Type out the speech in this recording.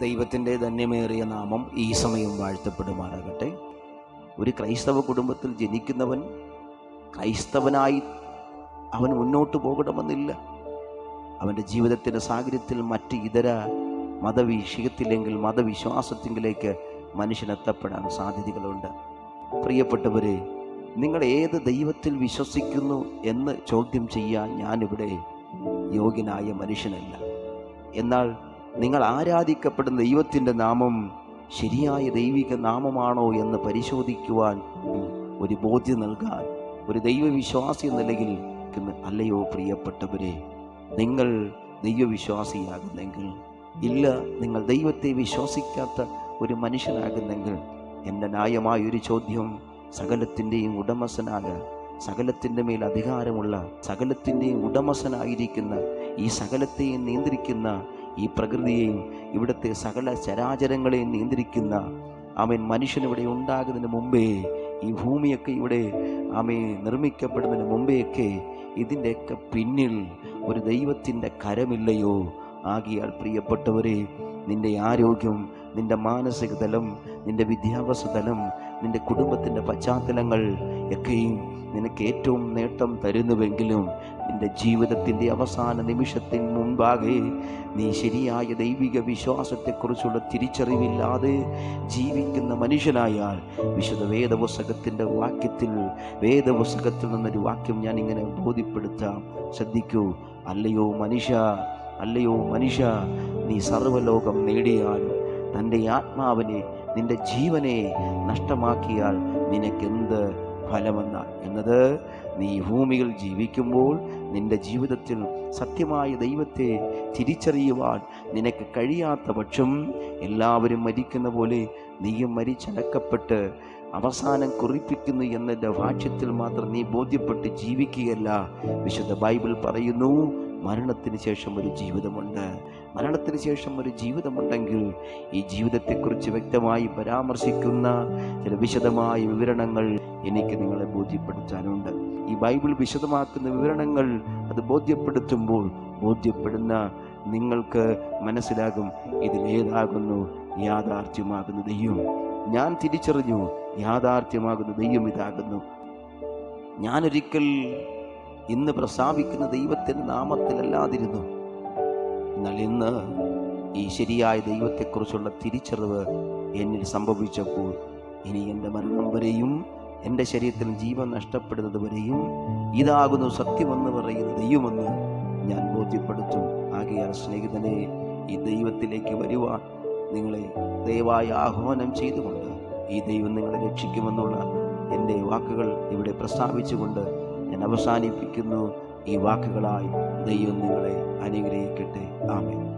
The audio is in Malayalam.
ദൈവത്തിന്റെ ധന്യമേറിയ നാമം ഈ സമയം വാഴ്ത്തപ്പെടുമാറാകട്ടെ. ഒരു ക്രൈസ്തവ കുടുംബത്തിൽ ജനിക്കുന്നവൻ ക്രൈസ്തവനായി അവൻ മുന്നോട്ട് പോകണമെന്നില്ല. അവന്റെ ജീവിതത്തിന്റെ സാഹചര്യത്തിൽ മറ്റ് ഇതര മതവിഷയത്തിലെങ്കിൽ മതവിശ്വാസത്തിലേക്ക് മനുഷ്യനെത്തപ്പെടാൻ സാധ്യതകളുണ്ട്. പ്രിയപ്പെട്ടവരെ നിങ്ങൾ ഏത് ദൈവത്തിൽ വിശ്വസിക്കുന്നു എന്ന് ചോദ്യം ചെയ്യാൻ ഞാനിവിടെ യോഗ്യനായ മനുഷ്യനല്ല. എന്നാൽ നിങ്ങൾ ആരാധിക്കപ്പെടുന്ന ദൈവത്തിന്റെ നാമം ശരിയായ ദൈവിക നാമമാണോ എന്ന് പരിശോധിക്കുവാൻ ഒരു ബോധ്യം നൽകാൻ ഒരു ദൈവവിശ്വാസി എന്ന നിലയിൽ അല്ലയോ പ്രിയപ്പെട്ടവരെ നിങ്ങൾ ദൈവവിശ്വാസിയാകുന്നെങ്കിൽ ഇല്ല നിങ്ങൾ ദൈവത്തെ വിശ്വസിക്കാത്ത ഒരു മനുഷ്യനാകുന്നെങ്കിൽ എന്റെ ന്യായമായ ഒരു ചോദ്യം സകലത്തിന്റെയും ഉടമസ്ഥനായ സകലത്തിന്റെ മേൽ അധികാരമുള്ള സകലത്തിന്റെയും ഉടമസ്ഥനായിരിക്കുന്ന ഈ സകലത്തെയും നിയന്ത്രിക്കുന്ന ഈ പ്രകൃതിയെയും ഇവിടുത്തെ സകല ചരാചരങ്ങളെയും നിയന്ത്രിക്കുന്ന അവൻ മനുഷ്യൻ ഇവിടെ ഉണ്ടാകുന്നതിന് മുമ്പേ ഈ ഭൂമിയൊക്കെ ഇവിടെ ആമേ നിർമ്മിക്കപ്പെടുന്നതിന് മുമ്പേയൊക്കെ ഇതിന്റെയൊക്കെ പിന്നിൽ ഒരു ദൈവത്തിന്റെ കരമില്ലയോ? ആകിയാൽ പ്രിയപ്പെട്ടവരെ നിന്റെ ആരോഗ്യം നിന്റെ മാനസിക തലം നിന്റെ വിദ്യാഭ്യാസ തലം നിന്റെ കുടുംബത്തിന്റെ പശ്ചാത്തലങ്ങൾ ഒക്കെയും നിനക്ക് ഏറ്റവും നേട്ടം തരുന്നുവെങ്കിലും നിന്റെ ജീവിതത്തിന്റെ അവസാന നിമിഷത്തിന് മുൻപാകെ നീ ശരിയായ ദൈവിക വിശ്വാസത്തെക്കുറിച്ചുള്ള തിരിച്ചറിവില്ലാതെ ജീവിക്കുന്ന മനുഷ്യനായാൽ വിശുദ്ധ വേദപുസ്തകത്തിന്റെ വാക്യത്തിൽ വേദപുസ്തകത്തിൽ നിന്നൊരു വാക്യം ഞാൻ ഇങ്ങനെ ബോധ്യപ്പെടുത്താം. ശ്രദ്ധിക്കൂ അല്ലയോ മനുഷ്യ അല്ലയോ മനുഷ്യ നീ സർവലോകം നേടിയാലും തന്റെ ആത്മാവിനെ നിന്റെ ജീവനെ നഷ്ടമാക്കിയാൽ നിനക്കെന്ത് ഫലമെന്ന എന്നത് നീ ഭൂമിയിൽ ജീവിക്കുമ്പോൾ നിന്റെ ജീവിതത്തിൽ സത്യമായ ദൈവത്തെ തിരിച്ചറിയുവാൻ നിനക്ക് കഴിയാത്ത പക്ഷം എല്ലാവരും മരിക്കുന്ന പോലെ നീയും മരിച്ചടക്കപ്പെട്ട് അവസാനം കുറിപ്പിക്കുന്നു എന്നതിന്റെ ഭാഷ്യത്തിൽ മാത്രം നീ ബോധ്യപ്പെട്ട് ജീവിക്കുകയല്ല. വിശുദ്ധ ബൈബിൾ പറയുന്നു മരണത്തിന് ശേഷം ഒരു ജീവിതമുണ്ട്. മരണത്തിന് ശേഷം ഒരു ജീവിതമുണ്ടെങ്കിൽ ഈ ജീവിതത്തെക്കുറിച്ച് വ്യക്തമായി പരാമർശിക്കുന്ന ചില വിശദമായ വിവരണങ്ങൾ എനിക്ക് നിങ്ങളെ ബോധ്യപ്പെടുത്താനുണ്ട്. ഈ ബൈബിൾ വിശദമാക്കുന്ന വിവരണങ്ങൾ അത് ബോധ്യപ്പെടുത്തുമ്പോൾ ബോധ്യപ്പെടുന്ന നിങ്ങൾക്ക് മനസ്സിലാകും ഇതിലേതാകുന്നു യാഥാർത്ഥ്യമാകുന്ന ദൈവം. ഞാൻ തിരിച്ചറിഞ്ഞു യാഥാർത്ഥ്യമാകുന്ന ദൈവം ഇതാകുന്നു. ഞാനൊരിക്കൽ ഇന്ന് പ്രസ്താവിക്കുന്ന ദൈവത്തിന്റെ നാമത്തിലല്ലാതിരുന്നു. എന്നാൽ ഇന്ന് ഈ ശരിയായ ദൈവത്തെക്കുറിച്ചുള്ള തിരിച്ചറിവ് എന്നിൽ സംഭവിച്ചപ്പോൾ ഇനി എന്റെ മരണം വരെയും എന്റെ ശരീരത്തിൽ ജീവൻ നഷ്ടപ്പെടുന്നത് വരെയും ഇതാകുന്നു സത്യമെന്ന് പറയുന്ന ദൈവമെന്ന് ഞാൻ ബോധ്യപ്പെടുത്തും. ആകെയാൽ സ്നേഹിതനെ ഈ ദൈവത്തിലേക്ക് വരുവാൻ നിങ്ങളെ ദയവായി ആഹ്വാനം ചെയ്തുകൊണ്ട് ഈ ദൈവം നിങ്ങളെ രക്ഷിക്കുമെന്നുള്ള എന്റെ വാക്കുകൾ ഇവിടെ പ്രസ്താവിച്ചുകൊണ്ട് ഞാൻ അവസാനിപ്പിക്കുന്നു. ഈ വാക്കുകളായി ദൈവം നിങ്ങളെ അനുഗ്രഹിക്കട്ടെ. ആമേ